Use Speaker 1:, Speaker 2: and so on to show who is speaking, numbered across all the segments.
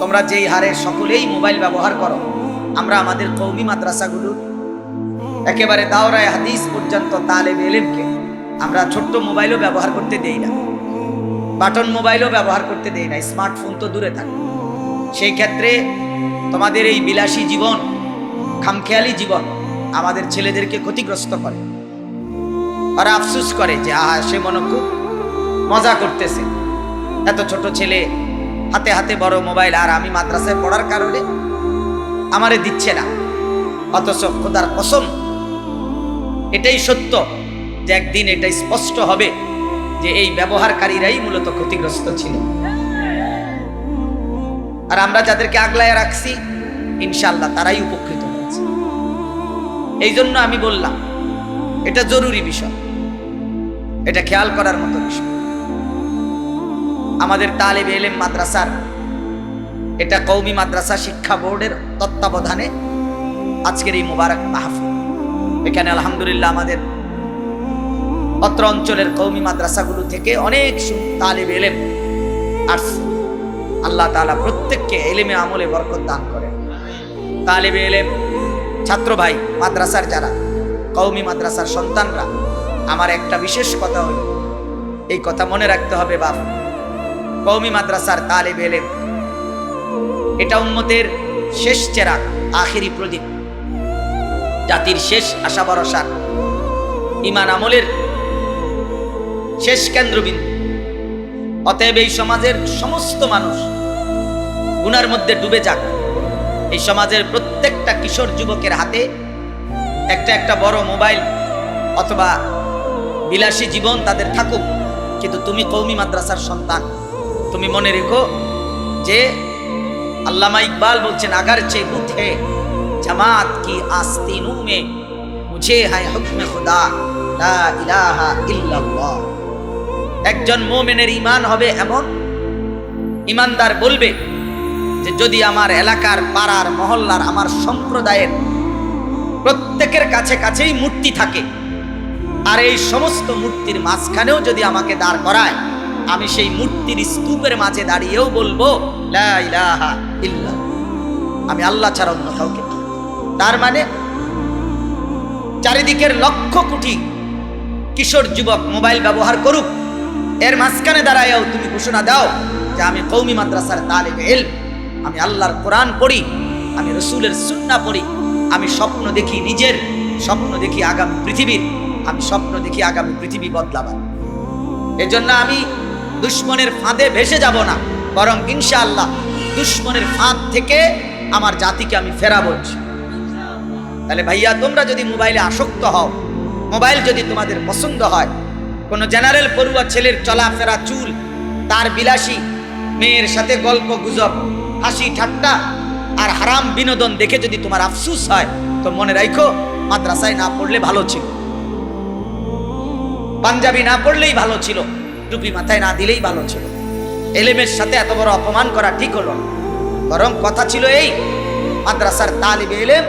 Speaker 1: তোমরা যেই হারে সকলেই মোবাইল ব্যবহার করো, আমরা আমাদের কৌমি মাদ্রাসাগুলো, একেবারে দাওরায় হাদিস পর্যন্ত তালেব এলেমকে আমরা ছোট্ট মোবাইলও ব্যবহার করতে দেই না। বাটন মোবাইলও ব্যবহার করতে দেই না, স্মার্টফোন তো দূরে থাকে। সেই ক্ষেত্রে তোমাদের এই বিলাসী জীবন, খামখেয়ালি জীবন আমাদের ছেলেদেরকে ক্ষতিগ্রস্ত করে। ওরা আফসুস করে যে, আহা, সে মনে খুব মজা করতেছে। এত ছোট ছেলে হাতে হাতে বড় মোবাইল আর আমি মাদ্রাসায় পড়ার কারণে আমারে দিচ্ছে না। অথচ খোদার কসম, এটাই সত্য যে একদিন এটা স্পষ্ট হবে যে এই ব্যবহারকারীরাই মূলত ক্ষতিগ্রস্ত ছিল। আর আমরা যাদেরকে আগলায় রাখছি ইনশাল্লাহ তারাই উপকৃত হয়েছে। এই জন্য আমি বললাম, এটা জরুরি বিষয়। এটা খেয়াল করার মতো বিষয়। আমাদের তালেব এলেম মাদ্রাসার, এটা কৌমি মাদ্রাসা শিক্ষা বোর্ডের তত্ত্বাবধানে আজকের এই মুবারক মাহফিল। এখানে আলহামদুলিল্লাহ আমাদের অত্র অঞ্চলের কৌমি মাদ্রাসাগুলো থেকে অনেক তালেব এলেম আসছে আল্লাহ তাআলা প্রত্যেককে এলেমে আমলে বরকত দান করেন। তালেবে এলেম ছাত্র ভাই, মাদ্রাসার যারা কৌমি মাদ্রাসার সন্তানরা, আমার একটা বিশেষ কথা হলো, এই কথা মনে রাখতে হবে বাপ। কৌমি মাদ্রাসার তালেব এলেম। এটা উম্মতের শেষ চেরাগ আখেরি প্রদীপ। জাতির শেষ আশা ভরসা ইমান আমলের শেষ কেন্দ্রবিন্দু। অতএব এই সমাজের সমস্ত মানুষ গুনার মধ্যে ডুবে যাক। এই সমাজের প্রত্যেকটা কিশোর যুবকের হাতে একটা একটা বড় মোবাইল অথবা বিলাসী জীবন তাদের থাকুক। কিন্তু তুমি কৌমি মাদ্রাসার সন্তান। তুমি মনে রেখো যে আল্লামা ইকবাল বলছেন, আগার চে বুথে জামাত কি আস্তিনু মে? মুঝে হায় হুকমে খুদা, লা ইলাহা ইল্লাল্লাহ। একজন মোমেনের ইমান হবে এমন? ইমানদার বলবে যে, যদি আমার এলাকার পাড়ার মহল্লার আমার সম্প্রদায়ের প্রত্যেকের কাছে কাছেই মূর্তি থাকে, আর এই সমস্ত মূর্তির মাঝখানেও যদি আমাকে দাঁড় করায় আমি সেই মূর্তির স্তূপের মাঝে দাঁড়িয়েও বলব। আমি আল্লাহ ছাড়া অন্য কাউকে তার মানে চারিদিকের লক্ষ কোটি কিশোর যুবক মোবাইল ব্যবহার করুক, এর মাঝখানে দাঁড়ায়ও তুমি ঘোষণা দাও যে আমি কৌমি মাদ্রাসার তালেবে এল আমি আল্লাহর কোরআন পড়ি, আমি রসুলের সুন্না পড়ি, আমি স্বপ্ন দেখি নিজের, স্বপ্ন দেখি আগামী পৃথিবীর, আমি স্বপ্ন দেখি আগামী পৃথিবী বদলাবার এজন্য আমি দুশ্মনের ফাঁদে ভেসে যাব না। বরং ইনশাআল্লাহ দুশ্মনের ফাঁদ থেকে আমার জাতিকে আমি ফেরা বলছি তাহলে ভাইয়া, তোমরা যদি মোবাইলে আসক্ত হও, মোবাইল যদি তোমাদের পছন্দ হয়, কোনো জেনারেল পড়ুয়া ছেলের চলাফেরা চুল, তার বিলাসী মেয়ের সাথে গল্প গুজব, হাসি ঠাট্টা আর হারাম বিনোদন দেখে যদি তোমার আফসুস হয়, তো মনে রাখো মাদ্রাসায় না পড়লে ভালো ছিল। পাঞ্জাবি না পড়লেই ভালো ছিল। টুপি মাথায় না দিলেই ভালো ছিল। এলেমের সাথে এত বড় অপমান করা ঠিক হলো। বরং কথা ছিল এই, মাদ্রাসার তালিবে এলেম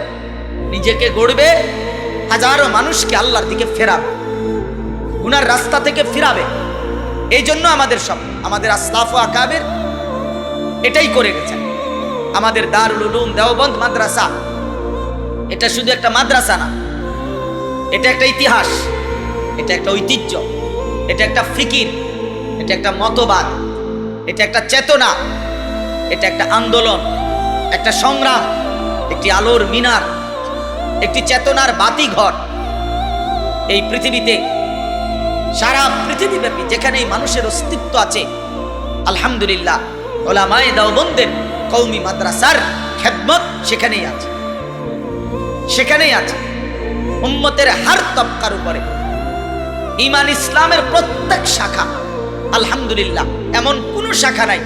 Speaker 1: নিজেকে গড়বে, হাজারো মানুষকে আল্লাহর দিকে ফেরাবে, গুনার রাস্তা থেকে ফিরাবে। এই জন্য আমাদের সব, আমাদের আসলাফ আকাবের এটাই করে গেছেন। আমাদের দারুল উলুম দেওবন্দ মাদ্রাসা, এটা শুধু একটা মাদ্রাসা না, এটা একটা ইতিহাস, এটা একটা ঐতিহ্য, এটা একটা ফিকির। এটা একটা মতবাদ, এটা একটা চেতনা, এটা একটা আন্দোলন, একটা সংগ্রাম, একটি আলোর মিনার, একটি চেতনার বাতি বাতিঘর। এই পৃথিবীতে, সারা পৃথিবীব্যাপী যেখানেই মানুষের অস্তিত্ব আছে, আলহামদুলিল্লাহ, ওলামায়ে দাওবন্দের কৌমি মাদ্রাসার খেদমত সেখানেই আছে। সেখানেই আছে। উম্মতের হার তবকার উপরে। ইমান ইসলামের প্রত্যেক শাখা আলহামদুলিল্লাহ, এমন কোনো শাখা নাই।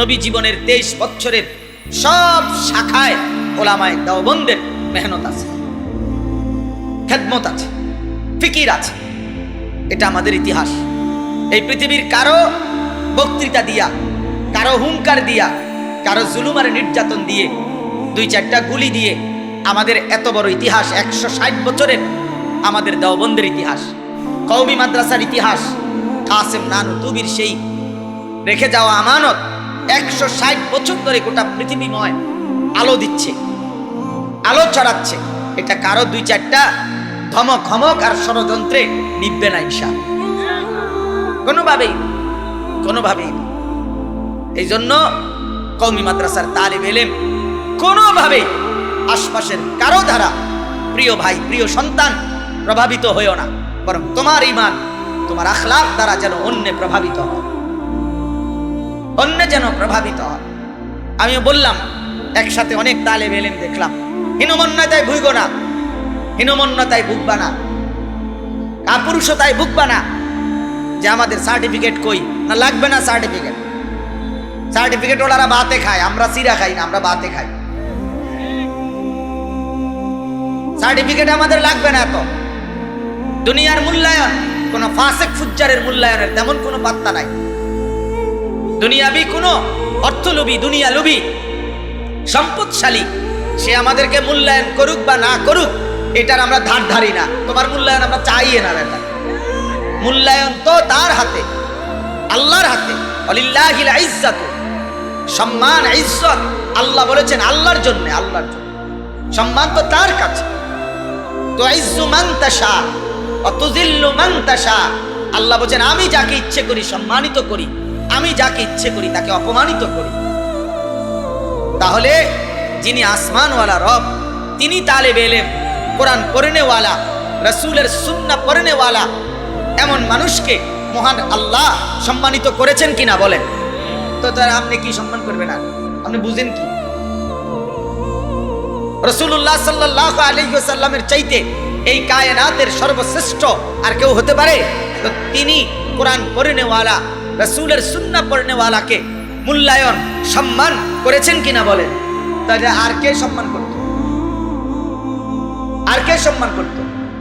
Speaker 1: নবী জীবনের তেইশ বছরের সব শাখায় ওলামায় দাওবন্দের মেহনত আছে, খেদমত আছে, ফিকির আছে। এটা আমাদের ইতিহাস। এই পৃথিবীর কারও বক্তৃতা দিয়া, কারও হুঙ্কার দিয়া, কারও জুলুমার নির্যাতন দিয়ে, দুই চারটা গুলি দিয়ে আমাদের এত বড় ইতিহাস, একশো ষাট বছরের আমাদের দেওবন্দের ইতিহাস কৌমি মাদ্রাসার ইতিহাস কাসেম নানু তুবির সেই রেখে যাওয়া আমানত একশো ষাট বছর ধরে গোটা পৃথিবীময় আলো দিচ্ছে, আলো ছড়াচ্ছে। এটা কারও দুই চারটা ধমক ধমক আর ষড়যন্ত্রে নিববে না ঈশা। কোনোভাবেই কোনোভাবেই। এই জন্য কৌমি মাদ্রাসার তালিব এলেম কোনোভাবে আশপাশের কারও দ্বারা প্রিয় ভাই, প্রিয় সন্তান প্রভাবিত হয়েও না। বরং তোমার ইমান তোমার আখলাক দ্বারা যেন অন্যে প্রভাবিত হয়। অন্য যেন প্রভাবিত হয়। আমিও বললাম, একসাথে অনেক তালে এলেম দেখলাম। হীনমন্যতায় ভুইব না। হীনমন্যতায় ভুগবা না। কাপুরুষতায় ভুগবা না। যে আমাদের সার্টিফিকেট কই? না, লাগবে না সার্টিফিকেট। সার্টিফিকেট ওলারা বাতে খায়। আমরা সিরা খাই না, আমরা বাতে খাই। সার্টিফিকেট আমাদের লাগবে না এত। দুনিয়ার মূল্যায়ন কোন ফাসেক ফুজ্জারের মূল্যায়নের তেমন কোনো পাত্তা নাই। দুনিয়াবি কোনো অর্থলোভী দুনিয়া লোভী সম্পদশালী, সে আমাদেরকে মূল্যায়ন করুক বা না করুক, এটার আমরা ধার ধারি না। তোমার মূল্যায়ন আমরা চাইয়ে না বেটা মূল্যায়ন তো তার হাতে, আল্লাহর হাতে। অলিল্লাহিল ইজ্জাত, সম্মান, ইজ্জত। আল্লাহ বলেছেন আল্লাহর জন্য আল্লাহর জন্য। সম্মান তো তার কাছে। তো ইজ্জু মান তাশা। আল্লাহ বলেছেন, আমি যাকে ইচ্ছে করি সম্মানিত করি, আমি যাকে ইচ্ছে করি তাকে অপমানিত করি। তাহলে যিনি আসমানওয়ালা রব, তিনি তালেব এলেম, কোরআন পড়নেওয়ালা, রসুলের সুন্না পড়নেওয়ালা, এমন মানুষকে মহান আল্লাহ সম্মানিত করেছেন কিনা বলেন। তো তার আপনি কি সম্মান করবেন না আপনি বুঝেন কি? রসুল্লাহ সাল্লাহ আলহিসাল্লামের চাইতে এই কায়নাতের সর্বশ্রেষ্ঠ আর কেউ হতে পারে? তো তিনি কোরআন পড়নেওয়ালা, রসুলের সুন্না পড়নেওয়ালাকে মূল্যায়ন, সম্মান করেছেন কিনা বলেন? তাহলে আর কে সম্মান করত? আর কে সম্মান করত?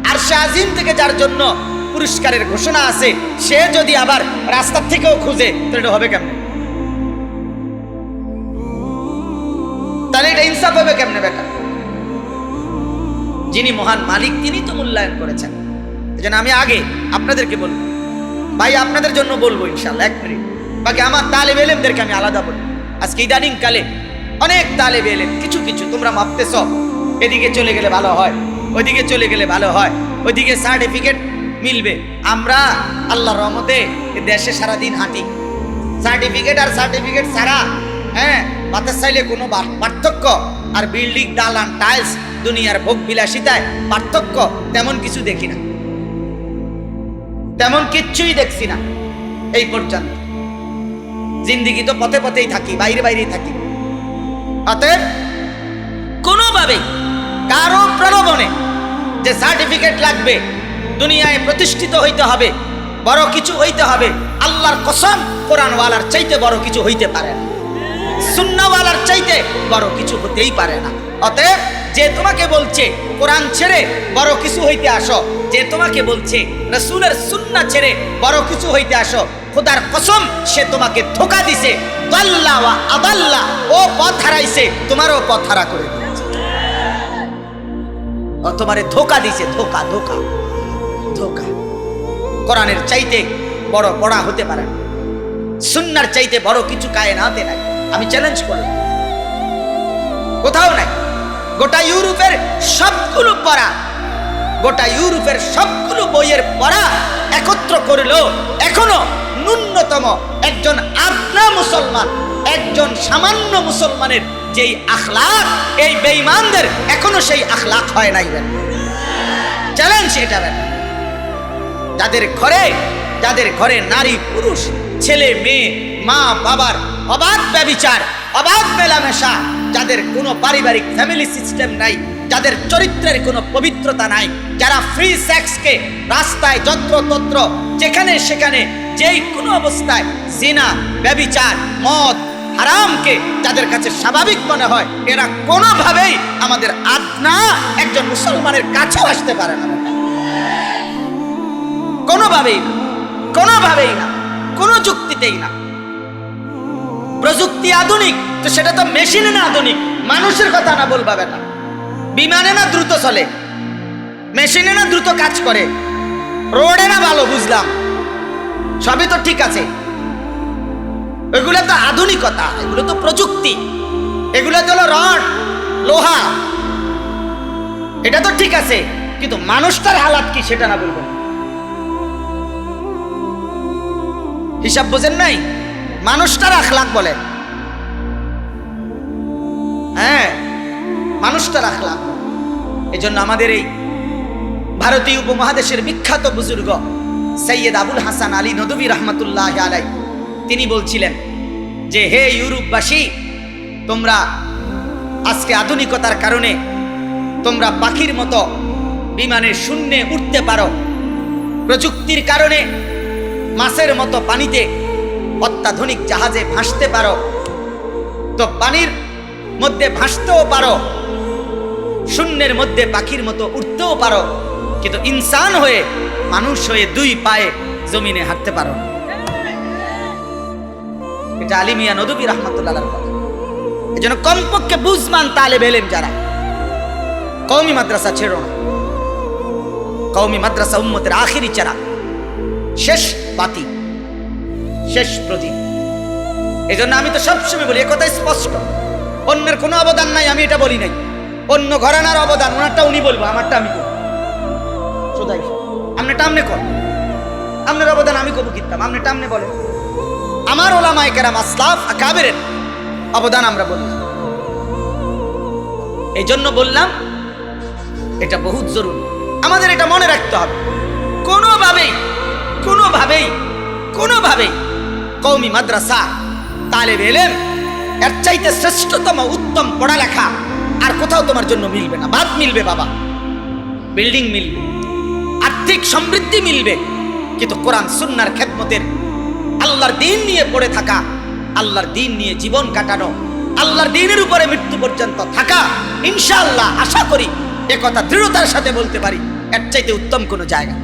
Speaker 1: আর সে আজিম থেকে যার জন্য পুরস্কারের ঘোষণা আছে, সে যদি আবার রাস্তার থেকেও খুঁজে তো এটা হবে কেমনে? তাহলে এটা ইনসাফ হবে কেমনে বেটা? যিনি মহান মালিক তিনি তো মূল্যায়ন করেছেন। এজন্য আমি আগে আপনাদেরকে বলব, ভাই, আপনাদের জন্য বলব ইনশাল্লাহ এক মিনিট। বাকি আমার তালেব এলেমদেরকে আমি আলাদা বলব আজকে ইদানিং কালে অনেক তালেব এলেম, কিছু কিছু, তোমরা ভাবতেছ, এদিকে চলে গেলে ভালো হয়, ওইদিকে চলে গেলে ভালো হয়, ওইদিকে সার্টিফিকেট মিলবে। আমরা আল্লাহ রহমতে দেশে সারাদিন হাঁটি। সার্টিফিকেট আর সার্টিফিকেট ছাড়া হ্যাঁ বাতাস চাইলে কোনো পার্থক্য আর বিল্ডিং দালান টাইলস দুনিয়ার ভোগ বিলাসিতায় পার্থক্য তেমন কিছু দেখি না। তেমন কিচ্ছুই দেখছি না এই পর্যন্ত। জিন্দিগি তো পথে পথেই থাকি, বাইরে বাইরেই থাকি। অতএব কোনোভাবেই কারও প্রলোভনে যে সার্টিফিকেট লাগবে, দুনিয়ায় প্রতিষ্ঠিত হইতে হবে, বড় কিছু হইতে হবে, আল্লাহর কসম কোরআনওয়ালার চাইতে বড় কিছু হইতে পারে না। সুন্নাওয়ালার চাইতে বড় কিছু হতেই পারে না। অতএব যে তোমাকে বলছে কোরআন ছেড়ে বড় কিছু হইতে আসো, যে তোমাকে বলছে রসুলের সুন্না ছেড়ে বড় কিছু হইতে আসো, খোদার কসম সে তোমাকে ধোকা দিছে, দাল্লা ওয়া আদাল্লা, ও পথ হারাইছে, তোমারও পথ হারা করে দিয়েছে। ও তোমারে ধোকা দিছে, ধোকা ধোকা ধোকা। কোরআনের চাইতে বড় পড়া হতে পারে না। সুন্নার চাইতে বড় কিছু কায়নাতে নাই। আমি চ্যালেঞ্জ করি কোথাও নাই। গোটা ইউরোপের সবগুলো পড়া, গোটা ইউরোপের সবগুলো বইয়ের পড়া একত্র করলেও এখনও ন্যূনতম একজন আপনা মুসলমান, একজন সামান্য মুসলমানের যেই আখলাক, এই বেঈমানদের এখনও সেই আখলাক হয় নাই। চ্যালেঞ্জ এটা ব্যাপার যাদের ঘরে যাদের ঘরে নারী, পুরুষ, ছেলে, মেয়ে, মা, বাবার অবাধ ব্যবিচার, অবাধ মেলামেশা, যাদের কোনো পারিবারিক ফ্যামিলি সিস্টেম নাই, যাদের চরিত্রের কোনো পবিত্রতা নাই, যারা ফ্রি সেক্সকে রাস্তায় যত্র তত্র যেখানে সেখানে, যেই কোনো অবস্থায় জিনা, ব্যবিচার, মদ, হারামকে যাদের কাছে স্বাভাবিক মনে হয়, এরা কোনোভাবেই আমাদের আদনা একজন মুসলমানের কাছেও আসতে পারে না। কোনোভাবেই না কোনোভাবেই না, কোনো যুক্তিতেই না। প্রযুক্তি আধুনিক, তো সেটা তো মেশিনে না আধুনিক, মানুষের কথা না বলবা না বিমানে না দ্রুত চলে, মেশিনে না দ্রুত কাজ করে, রোডে না ভালো, বুঝলাম। সবই তো ঠিক আছে। এগুলো তো আধুনিকতা, এগুলো তো প্রযুক্তি, এগুলো তো হলো রড, লোহা। এটা তো ঠিক আছে, কিন্তু মানুষটার হালাত কি সেটা না বলবেন হিসাব বোঝেন নাই? মানুষটার আখলাক বলেন। হ্যাঁ মানুষটার আখলাক এই জন্য আমাদের এই ভারতীয় উপমহাদেশের বিখ্যাত বুজুর্গ সৈয়দ আবুল হাসান আলী নদবী রহমতুল্লাহ আলাই তিনি বলছিলেন যে, হে ইউরোপবাসী, তোমরা আজকে আধুনিকতার কারণে তোমরা পাখির মতো বিমানের শূন্যে উঠতে পারো। প্রযুক্তির কারণে মাছের মতো পানিতে অত্যাধুনিক জাহাজে ভাসতে পারো। তো পানির মধ্যে ভাসতেও পারো। শূন্যের মধ্যে পাখির মতো উঠতেও পারো। কিন্তু ইনসান হয়ে, মানুষ হয়ে দুই পায়ে জমিনে হাঁটতে পারো। এটা আলিমিয়া নদবী রহমতুল্লাহ কথা এই জন্য কমপক্ষে বুঝমান তালে বেলেন যারা কৌমি মাদ্রাসা ছেড়ো না। কৌমি মাদ্রাসা উম্মতের আখিরি চারা। শেষ বাতি, শেষ প্রদীপ। এই জন্য আমি তো সবসময় বলি একথা স্পষ্ট। অন্যের কোনো অবদান নাই, আমি এটা বলি নাই। অন্য ঘরানার অবদান, ওনারটা উনি বলব, আমারটা আমি বলব সোজাই আপনিটা আমনে কর। আপনার অবদান আমি কবু কিনতাম আপনিটা আমনে বলেন আমার ওলামায় কেরাম আসলাফ আকাবেরের অবদান আমরা বলি। এই জন্য বললাম, এটা বহুত জরুরি। আমাদের এটা মনে রাখতে হবে। কোনোভাবেই কোনোভাবেই কোনোভাবেই কৌমি মাদ্রাসা, তালেব এলেম, এর চাইতে শ্রেষ্ঠতম উত্তম পড়ালেখা আর কোথাও তোমার জন্য মিলবে না। ভাত মিলবে বাবা। বিল্ডিং মিলবে, আর্থিক সমৃদ্ধি মিলবে, কিন্তু কোরআন সুন্নার খেদমতের আল্লাহর দিন নিয়ে পড়ে থাকা, আল্লাহর দিন নিয়ে জীবন কাটানো, আল্লাহর দিনের উপরে মৃত্যু পর্যন্ত থাকা, ইনশাআল্লাহ আশা করি একথা দৃঢ়তার সাথে বলতে পারি, এর চাইতে উত্তম কোনো জায়গা।